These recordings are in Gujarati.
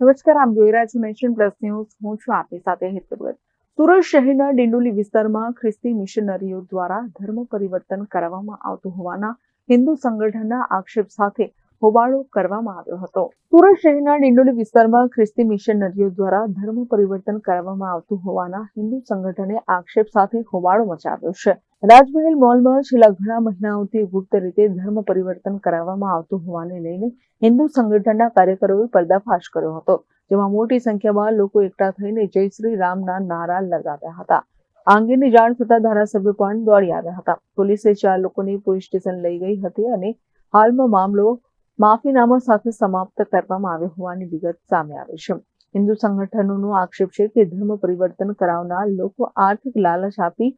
નમસ્કાર આપ જોઈ રહ્યા છો નેશન પ્લસ ન્યૂઝ. હું છું આપની સાથે હેતલ સુરત શહેરના ડિંડોલી વિસ્તારમાં ખ્રિસ્તી મિશનરીઓ દ્વારા ધર્મ પરિવર્તન કરાવવામાં આવતું હોવાના હિન્દુ સંગઠનના આક્ષેપ સાથે હોબાળો કરવામાં આવ્યો હતો. સુરત શહેરના ડિંડોલી વિસ્તારમાં ખ્રિસ્તી મિશનરીઓ દ્વારા ધર્મ પરિવર્તન કરવામાં આવતું હોવાના હિન્દુ સંગઠને આક્ષેપ સાથે હોબાળો મચાવ્યો છે. રાજમહેલ મોલમાં છેલ્લા ઘણા મહિનાઓથી ગુપ્ત રીતે ધર્મ પરિવર્તન કરાવવામાં આવતું હોવાને લઈને હિન્દુ સંગઠનના કાર્યકરોએ પર્દાફાશ કર્યો હતો, જેમાં મોટી સંખ્યામાં લોકો એકઠા થઈને જય શ્રી રામના નારા લગાવ્યા હતા. આ અંગેની જાણ થતા ધારાસભ્ય પણ દોડી આવ્યા હતા. પોલીસે ચાર લોકોને પોલીસ સ્ટેશન લઈ ગઈ હતી અને હાલમાં મામલો માફીનામા સાથે સમાપ્ત કરવામાં આવ્યો હોવાની વિગત સામે આવી છે. હિન્દુ સંગઠનોનો આક્ષેપ છે કે ધર્મ પરિવર્તન કરાવનાર લોકો આર્થિક લાલચ આપી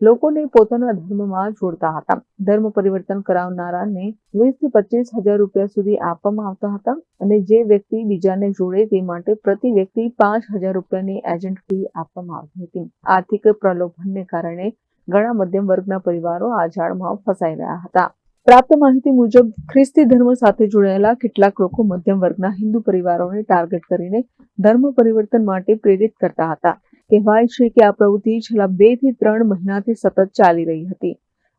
લોકોને પોતાના ધર્મમાં જોડતા હતા. ધર્મ પરિવર્તન કરાવનારાને વીસથી પચીસ હજાર રૂપિયા સુધી આપવામાં આવતા હતા અને જે વ્યક્તિ બીજાને જોડે તે માટે પ્રતિ વ્યક્તિ પાંચ હજાર રૂપિયાની એજન્ટ ફી આપવામાં આવતી હતી. આર્થિક પ્રલોભનને કારણે ઘણા મધ્યમ વર્ગના પરિવારો આ જાળમાં ફસાઈ રહ્યા હતા. પ્રાપ્ત માહિતી મુજબ, ખ્રિસ્તી ધર્મ સાથે જોડાયેલા કેટલાક લોકો મધ્યમ વર્ગના હિન્દુ પરિવારોને ટાર્ગેટ કરીને ધર્મ પરિવર્તન માટે પ્રેરિત કરતા હતા. કહેવાય છે કે આ પ્રવૃત્તિ છેલ્લા બેથી ત્રણ મહિનાથી સતત ચાલી રહી હતી.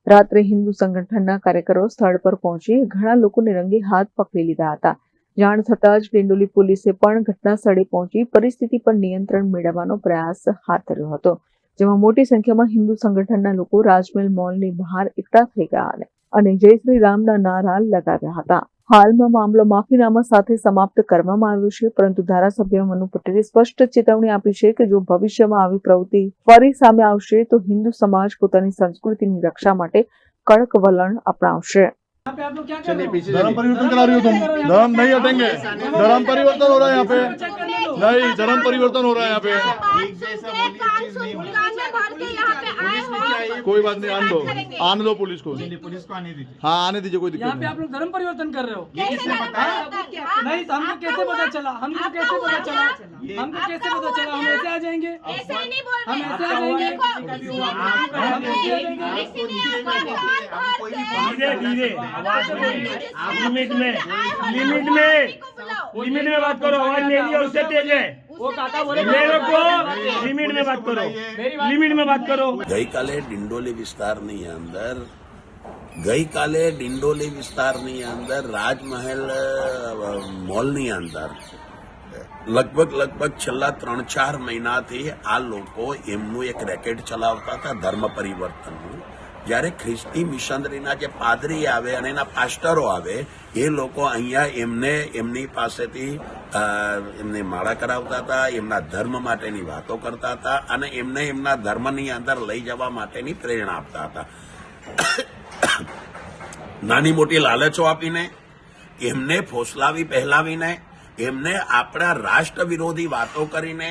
રાત્રે હિન્દુ સંગઠનના કાર્યકરો સ્થળ પર પહોંચી ઘણા લોકોને રંગે હાથ પકડી લીધા હતા. જાણ થતાં જ ડિંડોલી પોલીસે પણ ઘટના સ્થળે પહોંચી પરિસ્થિતિ પર નિયંત્રણ મેળવવાનો પ્રયાસ હાથ ધર્યો હતો, જેમાં મોટી સંખ્યામાં હિન્દુ સંગઠનના લોકો રાજમહેલ મોલની બહાર એકઠા થઈ ગયા અને જય શ્રી રામના નારા લગાવ્યા હતા હાલમાં મામલો માફીનામા સાથે સમાપ્ત કરવામાં આવ્યો છે પરંતુ ધારાસભ્ય મનુ પટેલે સ્પષ્ટ ચેતવણી આપી છે કે જો ભવિષ્યમાં આવી પ્રવૃત્તિ ફરી સામે આવશે તો હિન્દુ સમાજ પોતાની સંસ્કૃતિની રક્ષા માટે કડક વલણ અપનાવશે यहाँ पे आप लोग क्या कर चलिए रहे हो पीछे धर्म चलिए। परिवर्तन करा रही हो तुम धर्म नहीं हटेंगे धर्म परिवर्तन हो रहा है यहाँ पे चेक करने दो नहीं धर्म परिवर्तन हो रहा है यहाँ पे नहीं कोई बात नहीं आने दो आने दो पुलिस को पुलिस को आने दीजिए हाँ आने दीजिए कोई यहाँ दिक्कत पे आप लोग धर्म परिवर्तन कर रहे हो किसने बताया नहीं तो हमको कैसे पता चला हमको कैसे पता चला हमको कैसे पता चला हम ऐसे आ जाएँगे नहीं हम ऐसे आ जाएँगे आप कोई भी धीरे धीरे आवाज़ में लिमिट में लिमिट में लिमिट में बात करो आवाज मेरी है उससे तेज है वो काका बोले मेरे को लिमिट में बात करो लिमिट में बात करो ગઈકાલે ડિંડોલી વિસ્તારની અંદર ગઈકાલે ડિંડોલી વિસ્તારની અંદર રાજમહેલ અ, મોલની અંદર લગભગ લગભગ છેલ્લા ત્રણ ચાર મહિનાથી આ લોકો એમનું એક રેકેટ ચલાવતા હતા ધર્મ પરિવર્તનનું જ્યારે ખ્રિસ્તી મિશનરીના જે પાદરી આવે અને એના પાસ્ટરો આવે, એ લોકો અહીંયા એમને, એમની પાસેથી એમને માળા કરાવતા હતા, એમના ધર્મ માટેની વાતો કરતા હતા અને એમને એમના ધર્મની અંદર લઈ જવા માટેની પ્રેરણા આપતા હતા. નાની મોટી લાલચો આપીને, એમને ફોસલાવી પહેલાવીને, એમને આપણા રાષ્ટ્ર વિરોધી વાતો કરીને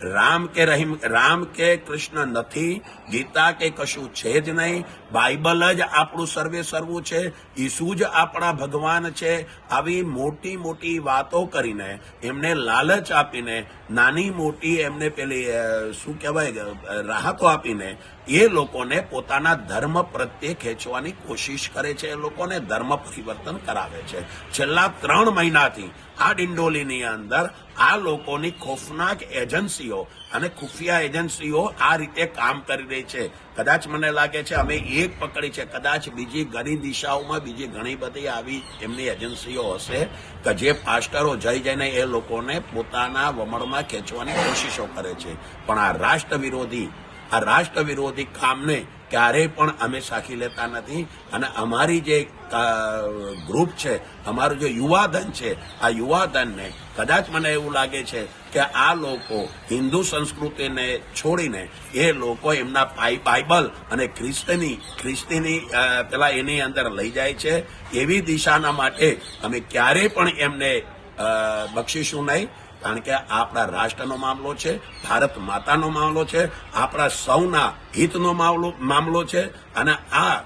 રામ કે રહીમ, રામ કે કૃષ્ણ નથી, ગીતા કે કશું છે જ નહીં, બાઇબલ જ આપણું સર્વે સર્વું છે, ઈસુ જ આપણા ભગવાન છે, આવી મોટી મોટી વાતો કરીને એમને લાલચ આપીને, નાની મોટી એમને પેલી શું કહેવાય રાહતો આપીને એ લોકોને પોતાના ધર્મ પ્રત્યે ખેંચવાની કોશિશ કરે છે, એ લોકોને ધર્મ પરિવર્તન કરાવે છે. છેલ્લા ત્રણ મહિનાથી આ ડિંડોલીની અંદર આ લોકોની ખોફનાક એજન્સીઓ અને ખુફિયા એજન્સીઓ આ રીતે કામ કરી રહી છે. કદાચ મને લાગે છે અમે એક પકડી છે. કદાચ બીજી ઘણી દિશાઓમાં બીજી ઘણી બધી આવી એમની એજન્સીઓ હશે કે જે પાસ્ટરો જઈ જઈને એ લોકોને પોતાના વમળમાં ખેંચવાની કોશિશો કરે છે. પણ આ રાષ્ટ્ર વિરોધી આ રાષ્ટ્ર વિરોધી કામને ક્યારેય પણ અમે સાખી લેતા નથી. અને અમારી જે ગ્રુપ છે, અમારું જે યુવાધન છે, આ યુવાધનને કદાચ મને એવું લાગે છે કે આ લોકો હિન્દુ સંસ્કૃતિને છોડીને એ લોકો એમના પાઈ- બાઇબલ અને ખ્રિસ્તની, ખ્રિસ્તીની પેલા એની અંદર લઈ જાય છે. એવી દિશાના માટે અમે ક્યારેય પણ એમને બક્ષીશું નહીં. કારણ કે આપણા રાષ્ટ્રનો મામલો છે, ભારત માતાનો મામલો છે, આપણા સૌના હિતનો મામલો મામલો છે, અને આ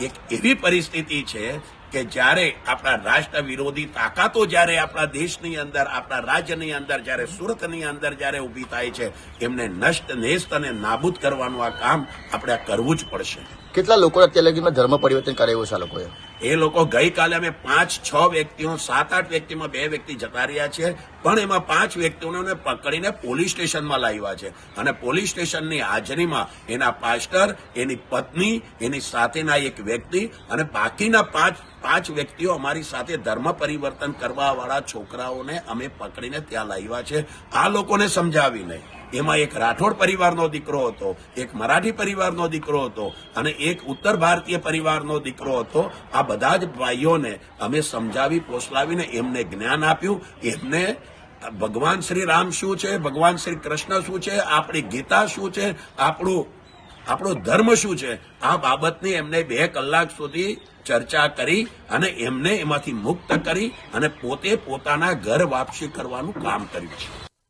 એક એવી પરિસ્થિતિ છે કે જ્યારે આપણા રાષ્ટ્ર વિરોધી તાકાતો જ્યારે આપણા દેશની અંદર, આપણા રાજ્યની અંદર, જ્યારે સુરતની અંદર જ્યારે ઊભી થાય છે, એમને નષ્ટ, નેસ્ત અને નાબૂદ કરવાનું આ કામ આપણે કરવું જ પડશે. કેટલા લોકો અત્યાર લગીમાં ધર્મ પરિવર્તન કરાવ્યું છે આ લોકોએ? એ લોકો ગઈકાલે અમે પાંચ, છ વ્યક્તિઓ, સાત, આઠ વ્યક્તિમાં બે વ્યક્તિ જતા રહ્યા છે પણ એમાં પાંચ વ્યક્તિઓને પકડીને પોલીસ સ્ટેશનમાં લાવ્યા છે. અને પોલીસ સ્ટેશનની હાજરીમાં એના પાસ્ટર, એની પત્ની, એની સાથેના એક વ્યક્તિ અને બાકીના પાંચ પાંચ વ્યક્તિઓ અમારી સાથે ધર્મ પરિવર્તન કરવાવાળા છોકરાઓને અમે પકડીને ત્યાં લાવ્યા છે. આ લોકોને સમજાવીને. એમાં એક રાઠોડ પરિવારનો દીકરો હતો, એક મરાઠી પરિવારનો દીકરો હતો અને એક ઉત્તર ભારતીય પરિવારનો દીકરો હતો. આ બધા જ ભાઈઓને અમે સમજાવી પોસલાવીને એમને જ્ઞાન આપ્યું. એમને ભગવાન શ્રી રામ શું છે, ભગવાન શ્રી કૃષ્ણ શું છે, આપણી ગીતા શું છે, આપણું, આપણો ધર્મ શું છે, આ બાબતની એમને બે કલાક સુધી ચર્ચા કરી અને એમને એમાંથી મુક્ત કરી અને પોતે પોતાના ઘર વાપસી કરવાનું કામ કર્યું છે.